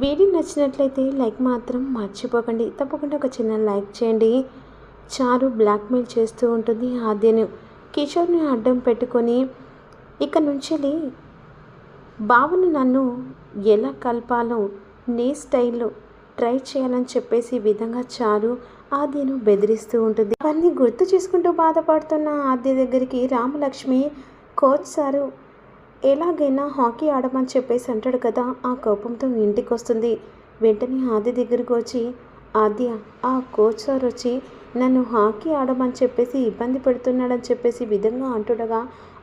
Video నచ్చినట్లయితే like మాత్రం మర్చిపోకండి. తప్పకుండా ఒక చిన్న లైక్ చేయండి. చారు బ్లాక్మెయిల్ చేస్తూ ఉంటుంది ఆద్యను. కిషోర్ని అడ్డం పెట్టుకొని ఇక నుంచి బావను నన్ను ఎలా కలపాలో నీ స్టైల్లో ట్రై చేయాలని చెప్పేసి విధంగా చారు ఆద్యను బెదిరిస్తూ ఉంటుంది. అవన్నీ గుర్తు చేసుకుంటూ బాధపడుతున్న ఆద్య దగ్గరికి రామలక్ష్మి కోచ్ సారు ఎలాగైనా హాకీ ఆడమని చెప్పేసి అంటాడు కదా ఆ కోపంతో ఇంటికి వస్తుంది వెంటనే ఆది దగ్గరికి వచ్చి ఆద్య ఆ కోచ్ సార్ వచ్చి నన్ను హాకీ ఆడమని చెప్పేసి ఇబ్బంది పెడుతున్నాడని చెప్పేసి విధంగా అంటుండగా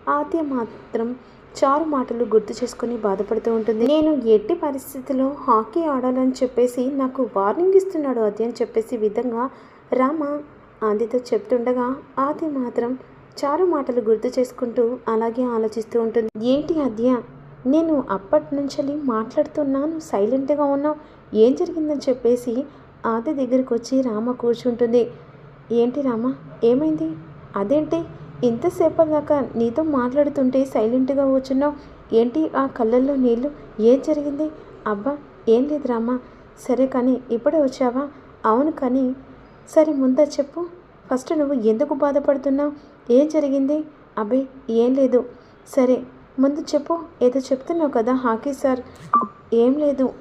ఆద్య మాత్రం చారు మాటలు గుర్తు చేసుకొని బాధపడుతూ ఉంటుంది. నేను ఎట్టి పరిస్థితిలో హాకీ ఆడాలని చెప్పేసి నాకు వార్నింగ్ ఇస్తున్నాడు ఆది అని చెప్పేసి విధంగా రామ ఆదితో చెప్తుండగా ఆది మాత్రం చారు మాటలు గుర్తు చేసుకుంటూ అలాగే ఆలోచిస్తూ ఉంటుంది. ఏంటి అద్య నేను అప్పటి నుంచి మాట్లాడుతున్నాను సైలెంట్గా ఉన్నావు. ఏం జరిగిందని చెప్పేసి ఆది దగ్గరికి వచ్చి రామ కూర్చుంటుంది. ఏంటి రామ? ఏమైంది? అదేంటి? ఇంతసేపటి దాకా నీతో మాట్లాడుతుంటే సైలెంట్గా కూర్చున్నావు. ఏంటి ఆ కళ్ళల్లో నీళ్ళు ఏం జరిగింది? అబ్బా ఏం లేదు రామ. సరే కానీ ఇప్పుడే వచ్చావా? అవును కానీ సరే ముందా చెప్పు. ఫస్ట్ నువ్వు ఎందుకు బాధపడుతున్నావు? ఏం జరిగింది? అబ్బే ఏం లేదు. సరే ముందు చెప్పు. ఏదో చెప్తున్నావు కదా హాకీ సార్. ఏం లేదు.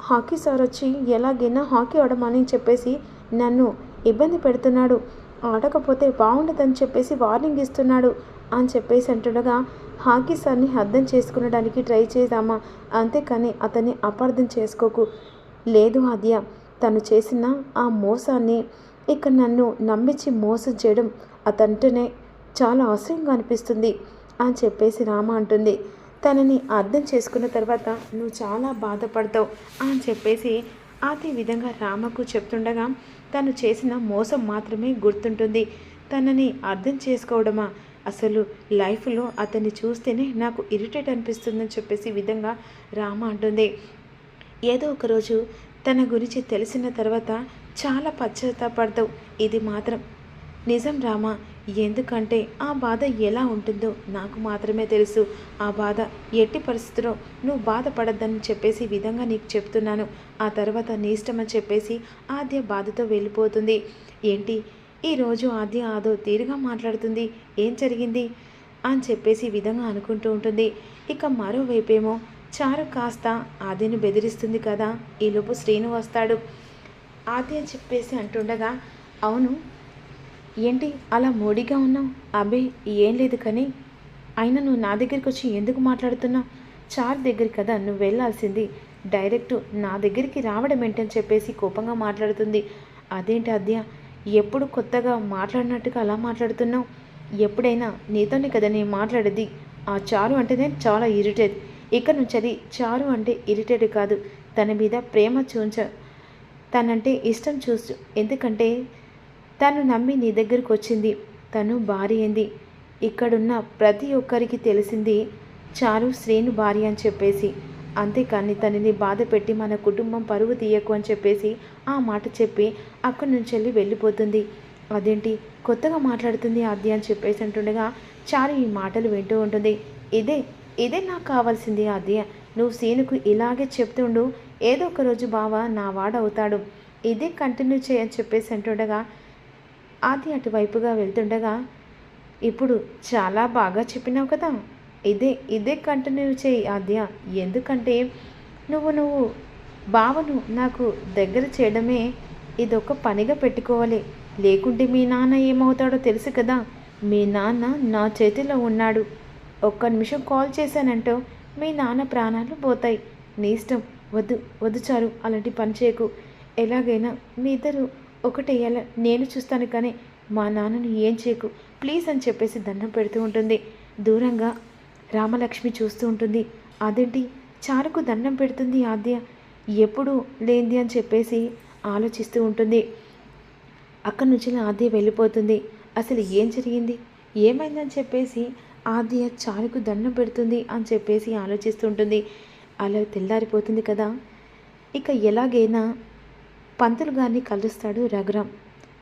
హాకీ సార్ వచ్చి ఎలాగైనా హాకీ ఆడమని చెప్పేసి నన్ను ఇబ్బంది పెడుతున్నాడు. ఆడకపోతే బాగుండదని చెప్పేసి వార్నింగ్ ఇస్తున్నాడు అని చెప్పేసి అంటుండగా హాకీ సార్ని అర్థం చేసుకునడానికి ట్రై చేద్దామా? అంతేకాని అతన్ని అపార్థం చేసుకోకు. లేదు ఆద్య తను చేసిన ఆ మోసాన్ని ఇక నన్ను నమ్మించి మోసం చేయడం అతంటేనే చాలా అసహ్యంగా అనిపిస్తుంది అని చెప్పేసి రామ అంటుంది. తనని అర్థం చేసుకున్న తర్వాత నువ్వు చాలా బాధపడతావు అని చెప్పేసి అదే విధంగా రామకు చెప్తుండగా తను చేసిన మోసం మాత్రమే గుర్తుంటుంది. తనని అర్థం చేసుకోవడమా? అసలు లైఫ్లో అతన్ని చూస్తేనే నాకు ఇరిటేట్ అనిపిస్తుందని చెప్పేసి విధంగా రామ అంటుంది. ఏదో ఒకరోజు తన గురించి తెలిసిన తర్వాత చాలా పశ్చాత్తాపడతావు. ఇది మాత్రం నిజం రామా ఎందుకంటే ఆ బాధ ఎలా ఉంటుందో నాకు మాత్రమే తెలుసు. ఆ బాధ ఎట్టి పరిస్థితిలో నువ్వు బాధపడద్దని చెప్పేసి విధంగా నీకు చెప్తున్నాను. ఆ తర్వాత నీ ఇష్టమని చెప్పేసి ఆద్య బాధతో వెళ్ళిపోతుంది. ఏంటి? ఈరోజు ఆద్య ఆదో తీరుగా మాట్లాడుతుంది. ఏం జరిగింది? అని చెప్పేసి విధంగా అనుకుంటూ ఉంటుంది. ఇక మరోవైపేమో చారు కాస్త ఆద్యను బెదిరిస్తుంది కదా. ఈలోపు శ్రీను వస్తాడు. ఆద్య చెప్పేసి అంటుండగా అవును ఏంటి అలా మోడీగా ఉన్నావు? అబే ఏం లేదు కానీ. అయినా నువ్వు నా దగ్గరికి వచ్చి ఎందుకు మాట్లాడుతున్నావు? చార్ దగ్గర కదా నువ్వు వెళ్ళాల్సింది. డైరెక్ట్ నా దగ్గరికి రావడం ఏంటని చెప్పేసి కోపంగా మాట్లాడుతుంది. అదేంటి అద్య ఎప్పుడు కొత్తగా మాట్లాడినట్టుగా అలా మాట్లాడుతున్నావు? ఎప్పుడైనా నీతోనే కదా నేను మాట్లాడేది? ఆ చారు అంటేనే చాలా ఇరిటేట్ ఇక నుంచి అది చారు అంటే ఇరిటేట్ కాదు. తన మీద ప్రేమ చూంచ. తనంటే ఇష్టం చూసు ఎందుకంటే తను నమ్మి నీ దగ్గరకు వచ్చింది తను భార్య అయింది ఇక్కడున్న ప్రతి ఒక్కరికి తెలిసింది చారు శ్రీను భార్య అని చెప్పేసి. అంతేకాని తనని బాధ పెట్టి మన కుటుంబం పరువు తీయకు అని చెప్పేసి ఆ మాట చెప్పి అక్కడి నుంచి వెళ్ళి వెళ్ళిపోతుంది. అదేంటి? కొత్తగా మాట్లాడుతుంది ఆద్య అని చెప్పేసి అంటుండగా చారు ఈ మాటలు వింటూ ఉంటుంది. ఇదే ఇదే నాకు కావాల్సింది ఆద్య. నువ్వు సీనుకు ఇలాగే చెప్తుండు ఏదో ఒక రోజు బావ నా వాడవుతాడు. ఇదే కంటిన్యూ చేయని చెప్పేసి అంటుండగా ఆది అటువైపుగా వెళ్తుండగా ఇప్పుడు చాలా బాగా చెప్పినావు కదా ఇదే ఇదే కంటిన్యూ చేయి ఆద్య. ఎందుకంటే నువ్వు నువ్వు బావను నాకు దగ్గర చేయడమే ఇదొక పనిగా పెట్టుకోవాలి. లేకుంటే మీ నాన్న ఏమవుతాడో తెలుసు కదా. మీ నాన్న నా చేతిలో ఉన్నాడు. ఒక్క నిమిషం కాల్ చేశానంటో మీ నాన్న ప్రాణాలు పోతాయి. నీ ఇష్టం. వద్దు వద్దు చారు అలాంటి పని చేయకు. ఎలాగైనా మీ ఇద్దరు ఒకటేయాల నేను చూస్తాను కానీ మా నాన్నను ఏం చేయకు. ప్లీజ్ అని చెప్పేసి దండం పెడుతూ ఉంటుంది. దూరంగా రామలక్ష్మి చూస్తూ ఉంటుంది. అదేంటి? చారుకు దండం పెడుతుంది ఆద్య. ఎప్పుడు లేంది అని చెప్పేసి ఆలోచిస్తూ ఉంటుంది. అక్కడి నుంచి ఆద్య వెళ్ళిపోతుంది. అసలు ఏం జరిగింది? ఏమైందని చెప్పేసి ఆద్య చారుకు దండం పెడుతుంది అని చెప్పేసి ఆలోచిస్తుంటుంది అలా తెల్లారిపోతుంది కదా. ఇక ఎలాగైనా పంతులు గారిని కలుస్తాడు రఘురామ్.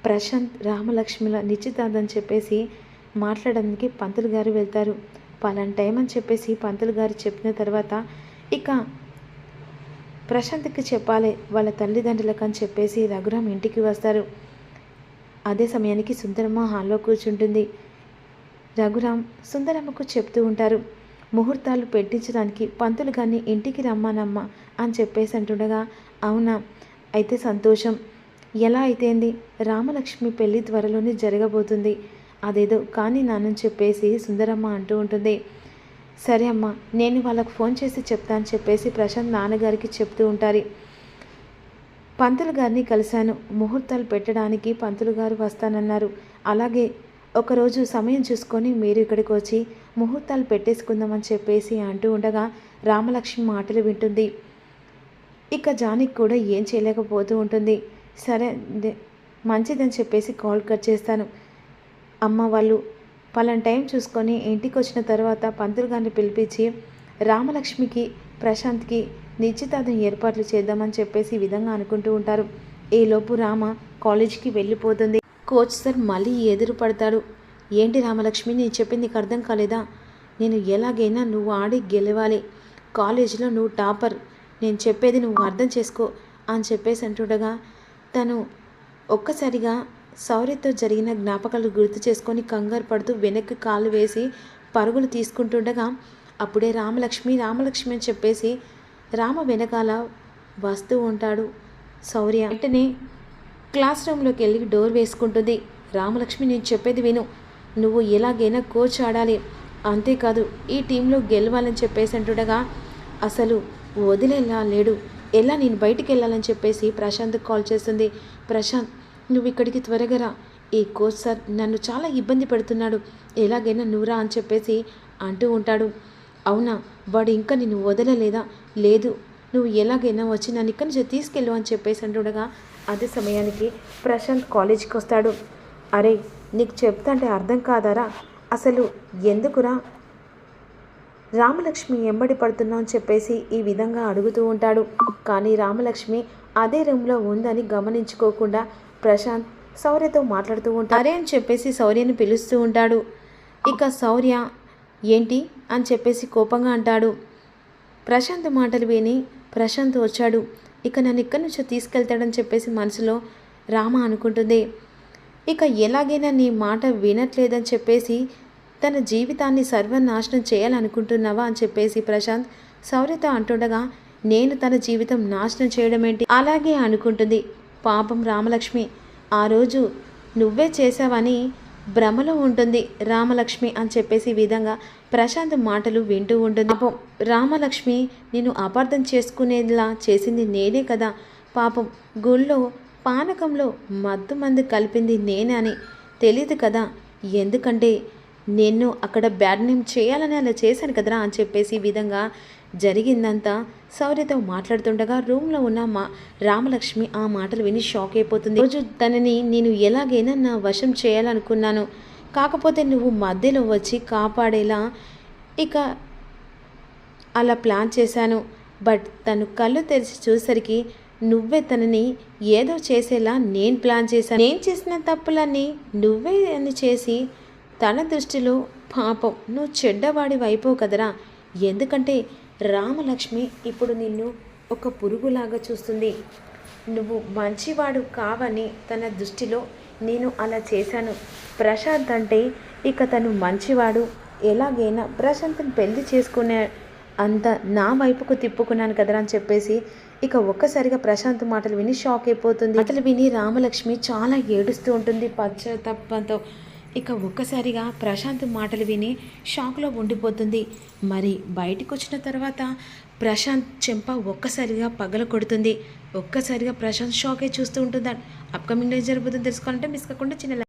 ప్రశాంత్ రామలక్ష్మిల నిశ్చితార్థం చెప్పేసి మాట్లాడడానికి పంతులు గారు వెళ్తారు. పలాన్ టైం అని చెప్పేసి పంతులు గారు చెప్పిన తర్వాత ఇక ప్రశాంత్కి చెప్పాలి వాళ్ళ తల్లిదండ్రులకు అని చెప్పేసి రఘురామ్ ఇంటికి వస్తారు. అదే సమయానికి సుందరమ్మ హాల్లో కూర్చుంటుంది. రఘురామ్ సుందరమ్మకు చెప్తూ ఉంటారు ముహూర్తాలు పెట్టించడానికి పంతులు గారిని ఇంటికి రమ్మానమ్మా అని చెప్పేసి అంటుండగా అవునా? అయితే సంతోషం. ఎలా అయితేంది? రామలక్ష్మి పెళ్ళి త్వరలోనే జరగబోతుంది. అదేదో కానీ నాన్నని చెప్పేసి సుందరమ్మ అంటూ ఉంటుంది. సరే అమ్మా నేను వాళ్ళకు ఫోన్ చేసి చెప్తాను చెప్పేసి ప్రశాంత్ నాన్నగారికి చెప్తూ ఉంటారు. పంతులు గారిని కలిశాను. ముహూర్తాలు పెట్టడానికి పంతులు గారు వస్తానన్నారు. అలాగే ఒకరోజు సమయం చూసుకొని మీరు ఇక్కడికి వచ్చి ముహూర్తాలు పెట్టేసుకుందామని చెప్పేసి అంటూ ఉండగా రామలక్ష్మి మాటలు వింటుంది. ఇక జానికి కూడా ఏం చేయలేకపోతూ ఉంటుంది. సరే మంచిదని చెప్పేసి కాల్ కట్ చేస్తాను. అమ్మ వాళ్ళు పలాన టైం చూసుకొని ఇంటికి వచ్చిన తర్వాత పంతులు గారిని పిలిపించి రామలక్ష్మికి ప్రశాంత్కి నిశ్చితార్థం ఏర్పాట్లు చేద్దామని చెప్పేసి ఈ విధంగా అనుకుంటూ ఉంటారు. ఈలోపు రామ కాలేజీకి వెళ్ళిపోతుంది. కోచ్ సార్ మళ్ళీ ఎదురు పడతాడు. ఏంటి రామలక్ష్మి నేను చెప్పింది నీకు అర్థం కాలేదా? నేను ఎలాగైనా నువ్వు ఆడి గెలవాలి. కాలేజీలో నువ్వు టాపర్. నేను చెప్పేది నువ్వు అర్థం చేసుకో అని చెప్పేసి అంటుండగా తను ఒక్కసారిగా సౌర్యతో జరిగిన జ్ఞాపకాలు గుర్తు చేసుకొని కంగారు పడుతూ వెనక్కి కాలు వేసి పరుగులు తీసుకుంటుండగా అప్పుడే రామలక్ష్మి రామలక్ష్మి అని చెప్పేసి రామ వెనకాల వస్తూ ఉంటాడు సౌర్య. వెంటనే క్లాస్ రూమ్లోకి వెళ్ళి డోర్ వేసుకుంటుంది. రామలక్ష్మి నేను చెప్పేది విను. నువ్వు ఎలాగైనా కోచ్ ఆడాలి. అంతేకాదు ఈ టీంలో గెలవాలని చెప్పేసి అంటుండగా అసలు వదిలేలా లేడు ఎలా నేను బయటికి వెళ్ళాలని చెప్పేసి ప్రశాంత్ కాల్ చేస్తుంది. ప్రశాంత్ నువ్వు ఇక్కడికి త్వరగా రా. ఈ కోచ్ సార్ నన్ను చాలా ఇబ్బంది పెడుతున్నాడు. ఎలాగైనా నువ్వురా అని చెప్పేసి అంటూ ఉంటాడు. అవునా వాడు ఇంకా నిన్ను వదలలేదా? లేదు. నువ్వు ఎలాగైనా వచ్చి నన్ను ఇక్కడి నుంచి తీసుకెళ్ళు అని చెప్పేసి అంటుండగా అదే సమయానికి ప్రశాంత్ కాలేజీకి వస్తాడు. అరే నీకు చెప్తాంటే అర్థం కాదారా? అసలు ఎందుకురా? రామలక్ష్మి ఎంబడి పడుతున్నావు చెప్పేసి ఈ విధంగా అడుగుతూ ఉంటాడు. కానీ రామలక్ష్మి అదే రూమ్లో ఉందని గమనించుకోకుండా ప్రశాంత్ శౌర్యతో మాట్లాడుతూ ఉంటాడు. అరే అని చెప్పేసి శౌర్యని పిలుస్తూ ఉంటాడు. ఇక శౌర్య ఏంటి? అని చెప్పేసి కోపంగా అంటాడు. ప్రశాంత్ మాటలు విని ప్రశాంత్ వచ్చాడు. ఇక నన్ను ఇక్కడి నుంచి తీసుకెళ్తాడని చెప్పేసి మనసులో రామ అనుకుంటుంది. ఇక ఎలాగైనా నీ మాట వినట్లేదని చెప్పేసి తన జీవితాన్ని సర్వనాశనం చేయాలనుకుంటున్నావా అని చెప్పేసి ప్రశాంత్ శౌర్యతో అంటుండగా నేను తన జీవితం నాశనం చేయడం ఏంటి అలాగే అనుకుంటుంది పాపం రామలక్ష్మి. ఆ రోజు నువ్వే చేసావని భ్రమలో ఉంటుంది రామలక్ష్మి అని చెప్పేసి విధంగా ప్రశాంత్ మాటలు వింటూ ఉంటుంది. పాపం రామలక్ష్మి నేను అపార్థం చేసుకునేలా చేసింది నేనే కదా. పాపం గుళ్ళో పానకంలో మద్దు మందు కలిపింది నేనే అని తెలియదు కదా. ఎందుకంటే నేను అక్కడ బ్యాడ్ నేమ్ చేయాలని అలా చేశాను కదరా అని చెప్పేసి ఈ విధంగా జరిగిందంతా సౌర్యతో మాట్లాడుతుండగా రూమ్లో ఉన్న మా రామలక్ష్మి ఆ మాటలు విని షాక్ అయిపోతుంది. రోజు తనని నేను ఎలాగైనా నా వశం చేయాలనుకున్నాను. కాకపోతే నువ్వు మధ్యలో వచ్చి కాపాడేలా ఇక అలా ప్లాన్ చేశాను. బట్ తను కళ్ళు తెరిచి చూసరికి నువ్వే తనని ఏదో చేసేలా నేను ప్లాన్ చేశాను. నేను చేసిన తప్పులన్నీ నువ్వే అని చేసి తన దృష్టిలో పాపం. నువ్వు చెడ్డవాడి వైపో కదరా. ఎందుకంటే రామలక్ష్మి ఇప్పుడు నిన్ను ఒక పురుగులాగా చూస్తుంది. నువ్వు మంచివాడు కావని తన దృష్టిలో నేను అలా చేశాను. ప్రశాంత్ అంటే ఇక తను మంచివాడు. ఎలాగైనా ప్రశాంత్ని పెళ్ళి చేసుకునే అంత నా వైపుకు తిప్పుకున్నాను కదరా అని చెప్పేసి ఇక ఒక్కసారిగా ప్రశాంత్ మాటలు విని షాక్ అయిపోతుంది. మాటలు విని రామలక్ష్మి చాలా ఏడుస్తూ ఉంటుంది. పశ్చాత్తాపంతో ఇక ఒక్కసారిగా ప్రశాంత్ మాటలు విని షాక్లో ఉండిపోతుంది. మరి బయటకు వచ్చిన తర్వాత ప్రశాంత్ చెంప ఒక్కసారిగా పగల కొడుతుంది. ఒక్కసారిగా ప్రశాంత్ షాకే చూస్తూ ఉంటుందా? అప్కమింగ్ డేస్ జరుగుతుందో తెలుసుకోవాలంటే మిస్ కాకుండా చిన్న